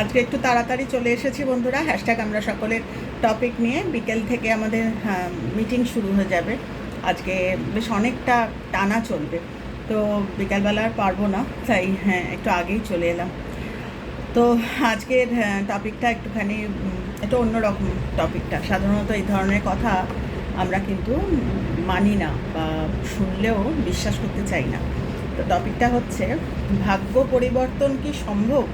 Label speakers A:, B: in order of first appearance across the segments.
A: আজকে একটু তাড়াতাড়ি চলে এসেছি বন্ধুরা। হ্যাশট্যাগ আমরা সকলের টপিক নিয়ে। বিকেল থেকে আমাদের মিটিং শুরু হয়ে যাবে। আজকে বেশ অনেকটা টানা চলবে। তো বিকালবেলা আর পারব না তাই হ্যাঁ একটু আগেই চলে এলাম। তো আজকের টপিকটা একটুখানি উম, একটু অন্যরকম টপিকটা সাধারণত এই ধরনের কথা আমরা কিন্তু মানি না বা শুনলেও বিশ্বাস করতে চাই না। তো টপিকটা হচ্ছে ভাগ্য পরিবর্তন কি সম্ভব?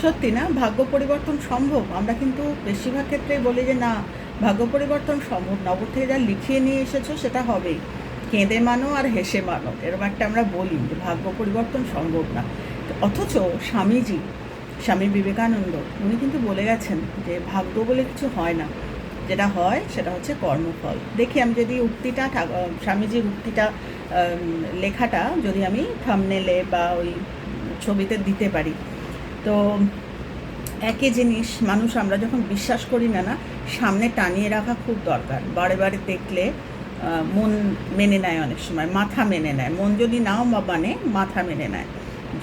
A: সত্যি না, ভাগ্য পরিবর্তন সম্ভব? আমরা কিন্তু বেশিরভাগ ক্ষেত্রেই বলি যে না, ভাগ্য পরিবর্তন সম্ভব না। ওপর থেকে যা লিখিয়ে নিয়ে এসেছ সেটা হবেই। কেঁদে মানো আর হেসে মানো, এরকম একটা আমরা বলি যে ভাগ্য পরিবর্তন সম্ভব না। অথচ স্বামীজি, স্বামী বিবেকানন্দ, উনি কিন্তু বলে গেছেন যে ভাগ্য বলে কিছু হয় না। যেটা হয় সেটা হচ্ছে কর্মফল। দেখি আমি যদি উক্তিটা স্বামীজির উক্তিটা লেখাটা যদি আমি থামনেলে বা ওই ছবিতে দিতে পারি। তো একই জিনিস, মানুষ আমরা যখন বিশ্বাস করি না না, সামনে টানিয়ে রাখা খুব দরকার। বারে বারে দেখলে মন মেনে নেয় অনেক সময়, মাথা মেনে নেয়। মন যদি নাও বা মানে মাথা মেনে নেয়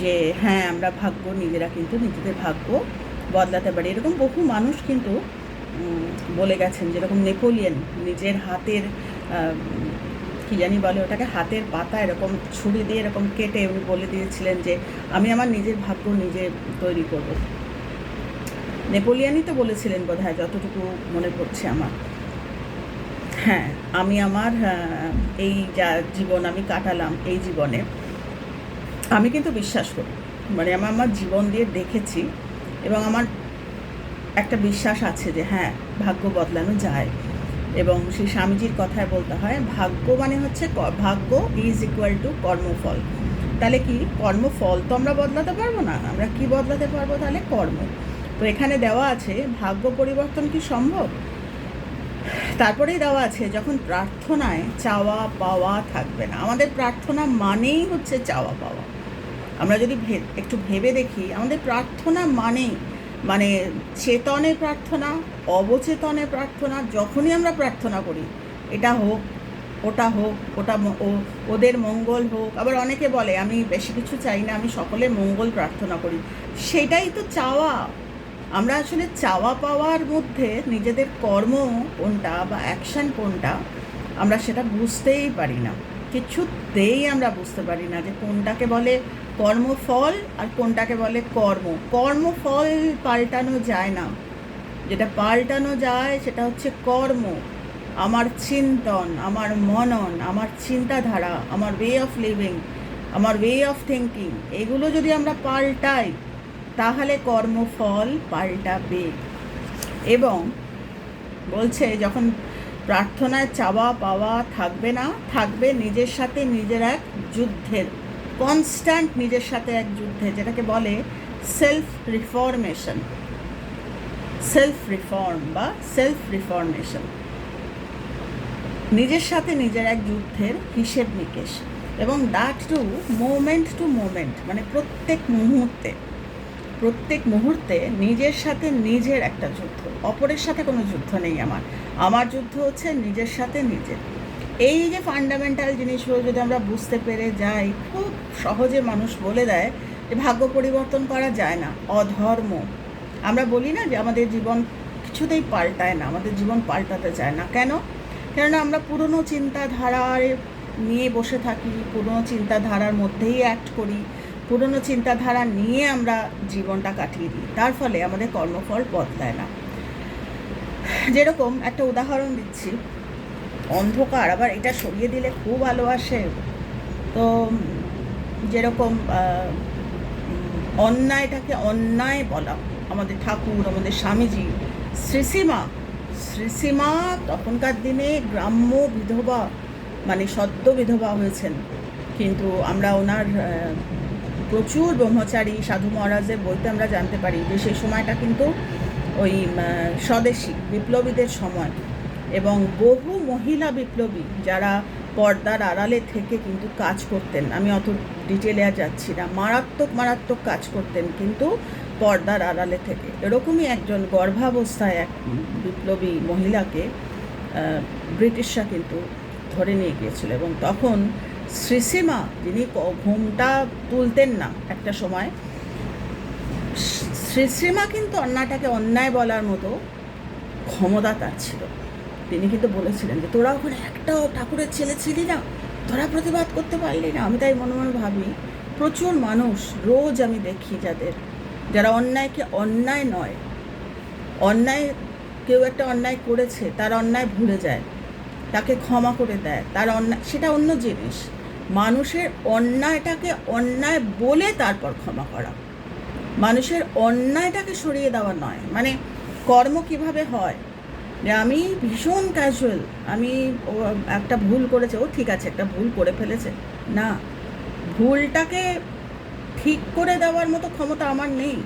A: যে হ্যাঁ আমরা ভাগ্য, নিজেরা কিন্তু নিজেদের ভাগ্য বদলাতে পারি। এরকম বহু মানুষ কিন্তু বলে গেছেন, যেরকম নেপোলিয়ন, নিজের হাতের কি জানি বলে, ওটাকে হাতের পাতা এরকম ছুরি দিয়ে এরকম কেটে উনি বলে দিয়েছিলেন যে, আমি আমার নিজের ভাগ্য নিজে তৈরি করব। নেপোলিয়ানই তো বলেছিলেন বোধ হয় যতটুকু মনে পড়ছে আমার। হ্যাঁ আমি আমার এই যা জীবন আমি কাটালাম, এই জীবনে আমি কিন্তু বিশ্বাস করি। মানে আমি আমার জীবন দিয়ে দেখেছি এবং আমার একটা বিশ্বাস আছে যে হ্যাঁ ভাগ্য বদলানো যায়। এবং সেই স্বামীজির কথায় বলতে হয়, ভাগ্য মানে হচ্ছে ভাগ্য ইজ ইকুয়াল টু কর্মফল। তাহলে কি? কর্মফল তো আমরা বদলাতে পারব না। আমরা কি বদলাতে পারব তাহলে? কর্ম। তো এখানে দেওয়া আছে, ভাগ্য পরিবর্তন কি সম্ভব? তারপরেই দেওয়া আছে, যখন প্রার্থনায় চাওয়া পাওয়া থাকবে না। আমাদের প্রার্থনা মানেই হচ্ছে চাওয়া পাওয়া। আমরা যদি একটু ভেবে দেখি, আমাদের প্রার্থনা মানেই মানে চেতনে প্রার্থনা, অবচেতনে প্রার্থনা, যখনই আমরা প্রার্থনা করি, এটা হোক, ওটা হোক, ওটা ওদের মঙ্গল হোক, আবার অনেকে বলে, আমি বেশি কিছু চাই না, আমি সকলে মঙ্গল প্রার্থনা করি। সেটাই তো চাওয়া। আমরা আসলে চাওয়া পাওয়ার মধ্যে নিজেদের কর্ম কোনটা বা অ্যাকশন কোনটা, আমরা সেটা বুঝতেই পারি না। কিছুতেই আমরা বুঝতে পারি না যে কোনটাকে বলে কর্মফল আর কোনটাকে বলে কর্ম। কর্মফল পাল্টানো যায় না। যেটা পাল্টানো যায় সেটা হচ্ছে কর্ম। আমার চিন্তন, আমার মনন, আমার চিন্তাধারা, আমার ওয়ে অফ লিভিং আমার ওয়ে অফ থিঙ্কিং এগুলো যদি আমরা পাল্টাই, তাহলে কর্মফল পাল্টাবে। এবং বলছে, যখন প্রার্থনায় চাওয়া পাওয়া থাকবে না, থাকবে নিজের সাথে নিজের এক যুদ্ধের। কনস্ট্যান্ট নিজের সাথে এক যুদ্ধে, যেটাকে বলে সেলফ রিফর্মেশন সেলফ রিফর্ম বা সেলফ রিফর্মেশন নিজের সাথে নিজের এক যুদ্ধের হিসেব নিকেশ। এবং that too moment to moment মানে প্রত্যেক মুহূর্তে। প্রত্যেক মুহূর্তে নিজের সাথে নিজের একটা যুদ্ধ। অপরের সাথে কোনো যুদ্ধ নেই আমার। আমার যুদ্ধ হচ্ছে নিজের সাথে নিজের। এই যে ফান্ডামেন্টাল জিনিসগুলো যদি আমরা বুঝতে পেরে যাই, খুব সহজে মানুষ বলে দেয় যে ভাগ্য পরিবর্তন করা যায় না, অধর্ম। আমরা বলি না যে আমাদের জীবন কিছুতেই পাল্টায় না, আমাদের জীবন পাল্টাতে চায় না। কেন? কেননা আমরা পুরনো চিন্তাধারায় নিয়ে বসে থাকি, পুরনো চিন্তাধারার মধ্যেই অ্যাক্ট করি, পুরনো চিন্তাধারা নিয়ে আমরা জীবনটা কাটিয়ে দিই। তার ফলে আমাদের কর্মফল বদলায় না। যেরকম একটা উদাহরণ দিচ্ছি। অন্ধকার, আবার এটা সরিয়ে দিলে খুব ভালো আসে। তো যেরকম অন্যায়টাকে অন্যায় বলা, আমাদের ঠাকুর, আমাদের স্বামীজি, শ্রীসীমা শ্রীসীমা তখনকার দিনে গ্রাম্য বিধবা মানে সদ্য বিধবা হয়েছেন। কিন্তু আমরা ওনার প্রচুর ব্রহ্মচারী, সাধু মহারাজের বইতে আমরা জানতে পারি যে সেই সময়টা কিন্তু ওই স্বদেশী, বিপ্লবীদের সময়। এবং বহু মহিলা বিপ্লবী যারা পর্দার আড়ালে থেকে কিন্তু কাজ করতেন। আমি অত ডিটেলে আর যাচ্ছি না। মারাত্মক মারাত্মক কাজ করতেন কিন্তু পর্দার আড়ালে থেকে। এরকমই একজন গর্ভাবস্থায় এক বিপ্লবী মহিলাকে ব্রিটিশরা কিন্তু ধরে নিয়ে গিয়েছিল এবং তখন শ্রীসীমা, যিনি ঘুমটা তুলতেন না একটা সময় শ্রী শ্রীমা কিন্তু অন্যায়টাকে অন্যায় বলার মতো ক্ষমতা তার ছিল। তিনি কিন্তু বলেছিলেন যে, তোরা ওখানে একটাও ঠাকুরের ছেলে ছিলি না? তোরা প্রতিবাদ করতে পারলি না? আমি তাই মনে মনে ভাবি, প্রচুর মানুষ রোজ আমি দেখি যাদের, যারা অন্যায়কে অন্যায় নয়, অন্যায় কেউ একটা অন্যায় করেছে, তার অন্যায় ভুলে যায়, তাকে ক্ষমা করে দেয়, তার অন্যায়, সেটা অন্য জিনিস। মানুষের অন্যায়টাকে অন্যায় বলে তারপর ক্ষমা করা। মানুষের অন্যায়টাকে সরিয়ে দেওয়া নয়। মানে কর্ম কীভাবে হয়? যে আমি ভীষণ ক্যাজুয়াল আমি একটা ভুল করেছে, ও ঠিক আছে, একটা ভুল করে ফেলেছে। না, ভুলটাকে ঠিক করে দেওয়ার মতো ক্ষমতা আমার নেই।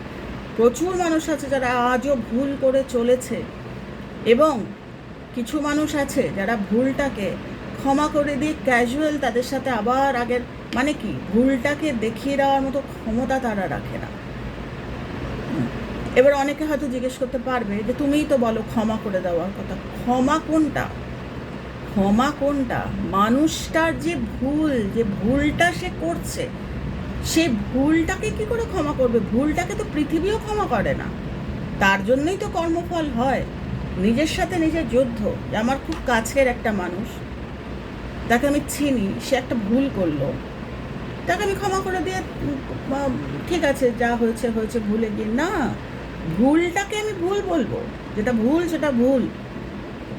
A: প্রচুর মানুষ আছে যারা আজও ভুল করে চলেছে এবং কিছু মানুষ আছে যারা ভুলটাকে ক্ষমা করে দিয়ে ক্যাজুয়াল তাদের সাথে আবার আগের মানে কি, ভুলটাকে দেখিয়ে দেওয়ার মতো ক্ষমতা তারা রাখে না। এবার অনেকে হয়তো জিজ্ঞেস করতে পারবে যে তুমিই তো বলো ক্ষমা করে দেওয়ার কথা। ক্ষমা কোনটা? ক্ষমা কোনটা? মানুষটার যে ভুল, যে ভুলটা সে করছে, সে ভুলটাকে কি করে ক্ষমা করবে? ভুলটাকে তো পৃথিবীও ক্ষমা করে না। তার জন্যই তো কর্মফল হয়। নিজের সাথে নিজের যুদ্ধ। আমার খুব কাছের একটা মানুষ, তাকে আমি চিনি, সে একটা ভুল করল। তাকে আমি ক্ষমা করে দিয়ে ঠিক আছে, যা হয়েছে হয়েছে, ভুলে গিয়ে। না ভুলটাকে আমি ভুল বলব। যেটা ভুল, সেটা ভুল।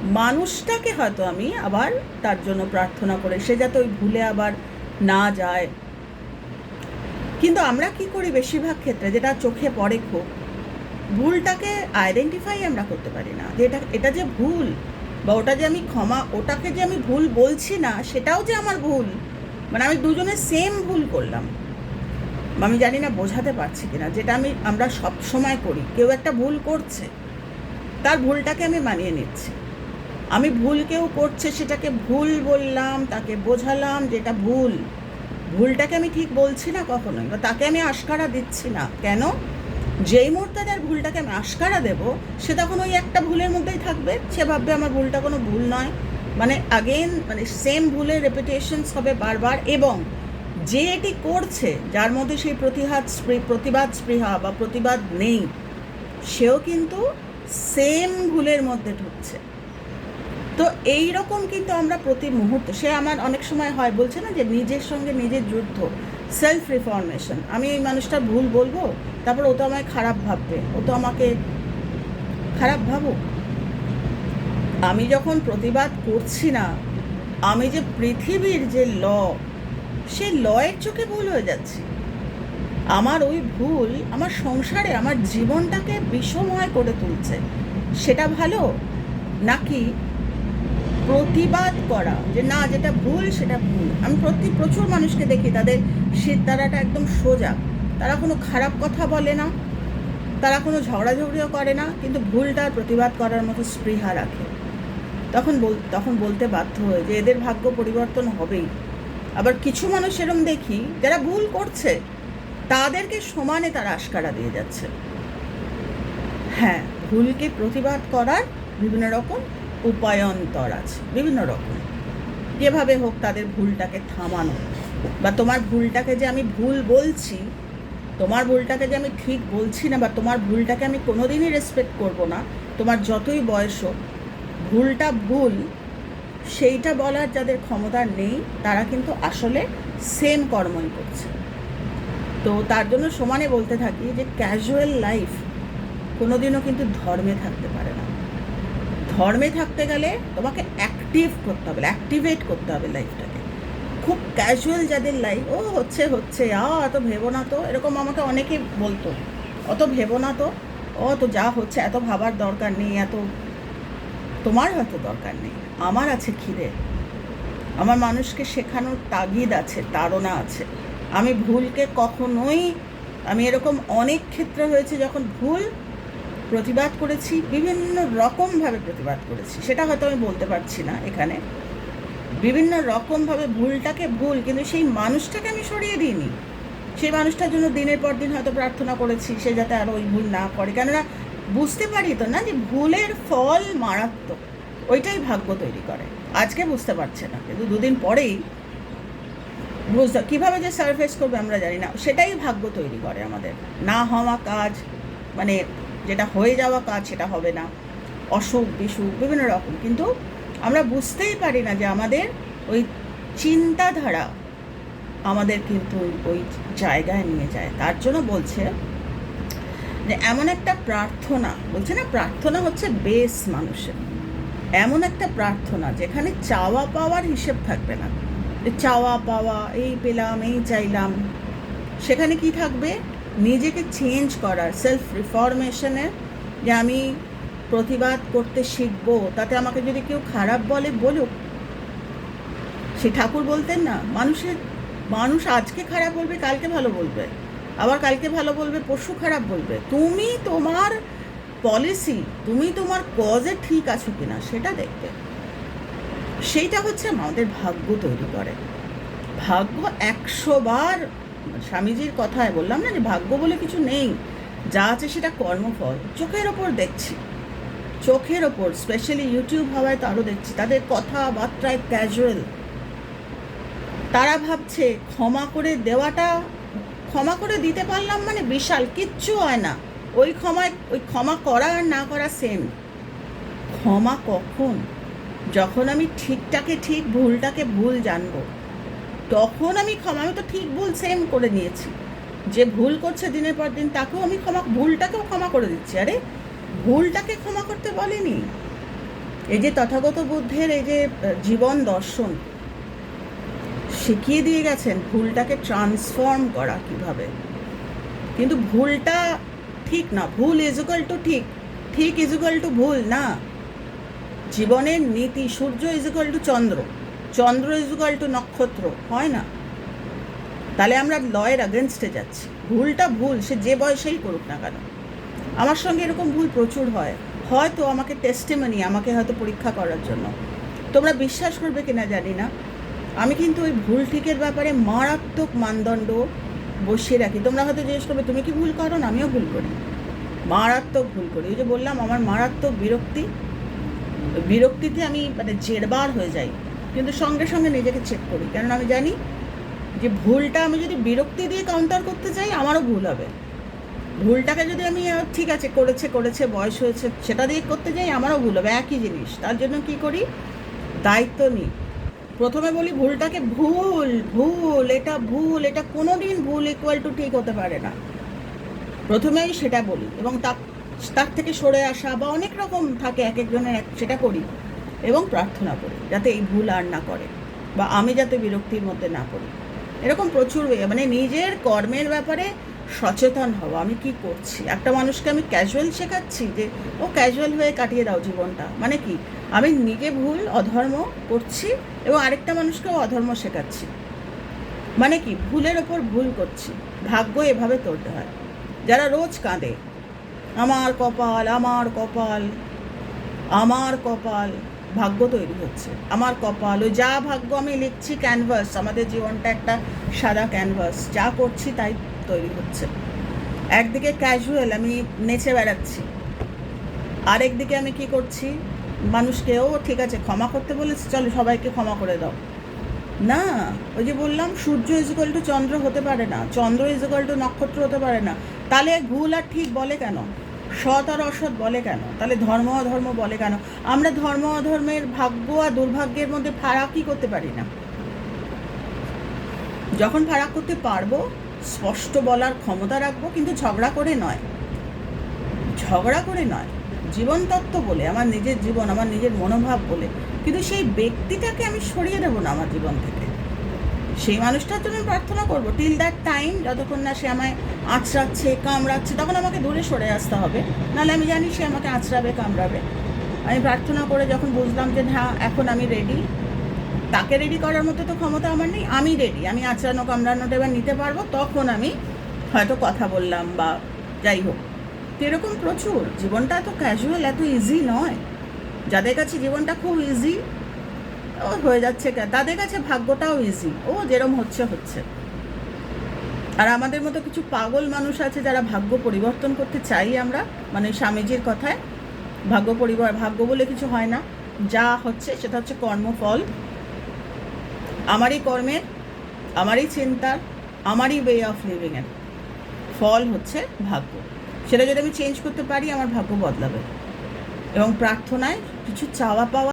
A: মানুষটাকে হয়তো আমি আবার তার জন্য প্রার্থনা করে সে যাতে ওই ভুলে আবার না যায়। কিন্তু আমরা কি করি বেশিরভাগ ক্ষেত্রে? যেটা চোখে পড়ে খুব। ভুলটাকে আইডেন্টিফাই আমরা করতে পারি না। যে এটা এটা যে ভুল বা ওটা যে আমি ক্ষমা, ওটাকে যে আমি ভুল বলছি না, সেটাও যে আমার ভুল। মানে আমি দুজনে সেম ভুল করলাম। আমি জানি না বোঝাতে পারছি কিনা, যেটা আমি, আমরা সব সময় করি। কেউ একটা ভুল করছে, তার ভুলটাকে আমি মানিয়ে নিচ্ছি। আমি ভুল কেউ করছে, সেটাকে ভুল বললাম, তাকে বোঝালাম যেটা ভুল। ভুলটাকে আমি ঠিক বলছি না কখনোই, বা তাকে আমি আশকারা দিচ্ছি না। কেন? যেই মুহূর্তে তার ভুলটাকে আমি আশকারা দেব, সে তখন ওই একটা ভুলের মধ্যেই থাকবে। সে ভাববে আমার ভুলটা কোনো ভুল নয়। মানে আগেন মানে সেম ভুলের রেপুটেশনস হবে বারবার, এবং যে এটি করছে, যার মধ্যে সেই প্রতিহাত প্রতিবাদ স্পৃহা বা প্রতিবাদ নেই, সেও কিন্তু সেম ভুলের মধ্যে ঢুকছে। তো এই রকম কিন্তু আমরা প্রতি মুহূর্তে, সে আমার অনেক সময় হয়, বলছে না যে নিজের সঙ্গে নিজের যুদ্ধ সেলফ রিফরমেশন আমি এই মানুষটার ভুল বলব? তারপর ও তো আমায় খারাপ ভাববে, ও তো আমাকে খারাপ ভাবো আমি যখন প্রতিবাদ করছি না, আমি যে পৃথিবীর যে ল সেই লয়ের চোখে ভুল হয়ে যাচ্ছে। আমার ওই ভুল আমার সংসারে, আমার জীবনটাকে বিষময় করে তুলছে। সেটা ভালো? নাকি প্রতিবাদ করা? যে না, যেটা ভুল, সেটা ভুল। আমি প্রতি, প্রচুর মানুষকে দেখি, তাদের সিদ্ধারাটা একদম সোজা। তারা কোনো খারাপ কথা বলে না। তারা কোনো ঝগড়াঝগড়িও করে না, কিন্তু ভুলটার প্রতিবাদ করার মতো স্পৃহা রাখে। তখন বল, তখন বলতে বাধ্য হয়ে যে, এদের ভাগ্য পরিবর্তন হবেই। আবার কিছু মানুষ এরম দেখি, যারা ভুল করছে, তাদেরকে সমানে তারা আশকারা দিয়ে যাচ্ছে। হ্যাঁ ভুলকে প্রতিবাদ করার বিভিন্ন রকম উপায়ন্তর আছে, বিভিন্ন রকম। যেভাবে হোক তাদের ভুলটাকে থামানো বা তোমার ভুলটাকে যে আমি ভুল বলছি, তোমার ভুলটাকে যে আমি ঠিক বলছি না বা তোমার ভুলটাকে আমি কোনোদিনই রেসপেক্ট করব না, তোমার যতই বয়স হোক, ভুলটা ভুল সেইটা বলার যাদের ক্ষমতা নেই, তারা কিন্তু আসলে সেম কর্মই করছে। তো তার জন্য সমানে বলতে থাকি যে ক্যাজুয়াল লাইফ কোনোদিনও কিন্তু ধর্মে থাকতে পারে না। ধর্মে থাকতে গেলে তোমাকে অ্যাক্টিভ করতে হবে অ্যাক্টিভেট করতে হবে লাইফটাকে খুব ক্যাজুয়াল যাদের লাইফ ও হচ্ছে হচ্ছে, আ এত ভেবো না তো। এরকম আমাকে অনেকে বলতো, অত ভেবো না তো। ও তো যা হচ্ছে, এত ভাবার দরকার নেই, এত তোমার হয়তো দরকার নেই, আমার আছে খিদে আমার মানুষকে শেখানোর তাগিদ আছে, তাড়না আছে। আমি ভুলকে কখনোই, আমি এরকম অনেক ক্ষেত্রে হয়েছে যখন ভুল প্রতিবাদ করেছি, বিভিন্ন রকমভাবে প্রতিবাদ করেছি। সেটা হয়তো আমি বলতে পারছি না এখানে। বিভিন্ন রকমভাবে ভুলটাকে ভুল, কিন্তু সেই মানুষটাকে আমি সরিয়ে দিইনি। সেই মানুষটার জন্য দিনের পর দিন হয়তো প্রার্থনা করেছি, সে যাতে আরও ওই ভুল না করে। কেননা বুঝতে পারি তো না যে ভুলের ফল মারাত্মক। ওইটাই ভাগ্য তৈরি করে। আজকে বুঝতে পারছে না। কিন্তু দুদিন পরেই বুঝতে কীভাবে যে সারফেস করবে আমরা জানি না। সেটাই ভাগ্য তৈরি করে আমাদের। না হওয়া কাজ মানে যেটা হয়ে যাওয়া কাজ সেটা হবে না। অসুখ, বিসুখ, বিভিন্ন রকম। কিন্তু আমরা বুঝতেই পারি না যে আমাদের ওই চিন্তাধারা আমাদের কিন্তু ওই জায়গায় নিয়ে যায়। তার জন্য বলছে যে এমন একটা প্রার্থনা, বলছে না প্রার্থনা হচ্ছে বেস মানুষের। এমন একটা প্রার্থনা যেখানে চাওয়া পাওয়ার হিসেব থাকবে না। চাওয়া পাওয়া, এই পেলাম, এই চাইলাম। সেখানে কি থাকবে? নিজেকে চেঞ্জ করার সেলফ রিফরমেশনের যে আমি প্রতিবাদ করতে শিখব, তাতে আমাকে যদি কেউ খারাপ বলে, বলুক। সে ঠাকুর বলতেন না, মানুষের, মানুষ আজকে খারাপ বলবে, কালকে ভালো বলবে। আবার কালকে ভালো বলবে, পরশু খারাপ বলবে। তুমি তোমার পলিসি তুমি তোমার কজে ঠিক আছো কিনা সেটা দেখবে। সেইটা হচ্ছে আমাদের ভাগ্য তৈরি করে। ভাগ্য একশো বার স্বামীজির কথায় বললাম না যে ভাগ্য বলে কিছু নেই। যা আছে সেটা কর্মফল। চোখের ওপর দেখছি। চোখের ওপর স্পেশালি ইউটিউব হওয়ায় তারও দেখছি। তাদের কথাবার্তায় ক্যাজুয়াল তারা ভাবছে ক্ষমা করে দেওয়াটা ক্ষমা করে দিতে পারলাম মানে বিশাল, কিচ্ছু হয় না। ওই ক্ষমায়, ওই ক্ষমা করা আর না করা সেম ক্ষমা কখন? যখন আমি ঠিকটাকে ঠিক, ভুলটাকে ভুল জানব। তখন আমি ক্ষমা, আমি তো ঠিক ভুল সেম করে নিয়েছি। যে ভুল করছে দিনের পর দিন, তাকেও আমি ক্ষমা, ভুলটাকেও ক্ষমা করে দিচ্ছি। আরে, ভুলটাকে ক্ষমা করতে বলেনি? এই যে তথাগত বুদ্ধের, এই যে জীবন দর্শন শিখিয়ে দিয়ে গেছেন ভুলটাকে ট্রান্সফর্ম করা কীভাবে। কিন্তু ভুলটা ঠিক না, ভুল ইজুকাল টু ঠিক ঠিক ইজুকাল টু ভুল না। জীবনের নীতি সূর্য ইজুকাল টু চন্দ্র চন্দ্র ইজুকাল টু নক্ষত্র, হয় না? তাহলে আমরা লয়ের আগেনস্টে যাচ্ছি। ভুলটা ভুল, সে যে বয়সেই করুক না কেন। আমার সঙ্গে এরকম ভুল প্রচুর হয়। হয়তো আমাকে টেস্টিমানি আমাকে হয়তো পরীক্ষা করার জন্য। তোমরা বিশ্বাস করবে কিনা জানি না। আমি কিন্তু ওই ভুল ঠিকের ব্যাপারে মারাত্মক মানদণ্ড বসিয়ে রাখি। তোমরা হয়তো জিজ্ঞেস করবে, তুমি কি ভুল করো? না, আমিও ভুল করি। মারাত্মক ভুল করি। ওই যে বললাম, আমার মারাত্মক বিরক্তি, বিরক্তিতে আমি মানে জেরবার হয়ে যাই। কিন্তু সঙ্গে সঙ্গে নিজেকে চেক করি। কারণ আমি জানি যে ভুলটা আমি যদি বিরক্তি দিয়ে কাউন্টার করতে চাই, আমারও ভুল হবে। ভুলটাকে যদি আমি ঠিক আছে, করেছে করেছে, বয়স হয়েছে, সেটা দিয়ে করতে যাই আমারও ভুল হবে। একই জিনিস। তার জন্য কি করি? দায়িত্ব নিই। প্রথমে বলি ভুলটাকে ভুল ভুল, এটা ভুল, এটা কোনো দিন ভুল ইকুয়াল টু ঠিক হতে পারে না। প্রথমেই সেটা বলি এবং তার থেকে সরে আসা বা অনেক রকম থাকে এক একজনের এক, সেটা করি এবং প্রার্থনা করি যাতে এই ভুল আর না করে বা আমি যাতে বিরক্তির মধ্যে না পড়ি। এরকম প্রচুর মানে নিজের কর্মের ব্যাপারে সচেতন হওয়া আমি কি করছি? একটা মানুষকে আমি ক্যাজুয়াল শেখাচ্ছি যে, ও ক্যাজুয়াল হয়ে কাটিয়ে দাও জীবনটা। মানে কি? আমি নিজে ভুল, অধর্ম করছি এবং আরেকটা মানুষকেও অধর্ম শেখাচ্ছি। মানে কি? ভুলের ওপর ভুল করছি। ভাগ্য এভাবে তুলতে হয়। যারা রোজ কাঁদে, আমার কপাল আমার কপাল আমার কপাল। ভাগ্য তৈরি হচ্ছে। আমার কপাল, ওই যা ভাগ্য আমি লিখছি ক্যানভাস আমাদের জীবনটা একটা সাদা ক্যানভাস যা করছি তাই তৈরি হচ্ছে। একদিকে ক্যাজুয়াল আমি নেচে বেড়াচ্ছি। আরেকদিকে আমি কি করছি? মানুষকেও ঠিক আছে, ক্ষমা করতে বলেছি, চলো সবাইকে ক্ষমা করে দাও। না, ওই যে বললাম, সূর্য ইজুকাল টু চন্দ্র হতে পারে না, চন্দ্র ইজুকাল টু নক্ষত্র হতে পারে না। তাহলে ভুল আর ঠিক বলে কেন? সৎ আর অসৎ বলে কেন? তাহলে ধর্ম অধর্ম বলে কেন? আমরা ধর্ম অধর্মের ভাগ্য আর দুর্ভাগ্যের মধ্যে ফারাকই করতে পারি না। যখন ফারাক করতে পারব স্পষ্ট বলার ক্ষমতা রাখব, কিন্তু ঝগড়া করে নয়। ঝগড়া করে নয় জীবন তত্ত্ব বলে, আমার নিজের জীবন, আমার নিজের মনোভাব বলে। কিন্তু সেই ব্যক্তিটাকে আমি সরিয়ে দেবো না আমার জীবন থেকে। সেই মানুষটার জন্য প্রার্থনা করব টিল দ্যাট টাইম যতক্ষণ না সে আমায় আঁচড়াচ্ছে, কামড়াচ্ছে, তখন আমাকে দূরে সরে আসতে হবে। নাহলে আমি জানি সে আমাকে আঁচড়াবে, কামড়াবে। আমি প্রার্থনা করে যখন বুঝলাম যে হ্যাঁ এখন আমি রেডি তাকে রেডি করার মতো তো ক্ষমতা আমার নেই, আমি রেডি আমি আঁচড়ানো, কামড়ানোটা এবার নিতে পারব, তখন আমি হয়তো কথা বললাম বা যাই হোক। এরকম প্রচুর। জীবনটা এত ক্যাজুয়াল এত ইজি নয়। যাদের কাছে জীবনটা খুব ইজি ও হয়ে যাচ্ছে তাদের কাছে ভাগ্যটাও ইজি ও যেরম হচ্ছে হচ্ছে। আর আমাদের মতো কিছু পাগল মানুষ আছে যারা ভাগ্য পরিবর্তন করতে চাই আমরা মানে স্বামীজির কথায়। ভাগ্য পরিবার ভাগ্য বলে কিছু হয় না। যা হচ্ছে, সেটা হচ্ছে কর্মফল। আমারই কর্মের আমারই চিন্তার আমারই ওয়ে অফ লিভিংয়ের ফল হচ্ছে ভাগ্য। সেটা যদি আমি চেঞ্জ করতে পারি, আমার ভাগ্য বদলাবে। এবং প্রার্থনায় কিছু চাওয়া পাওয়া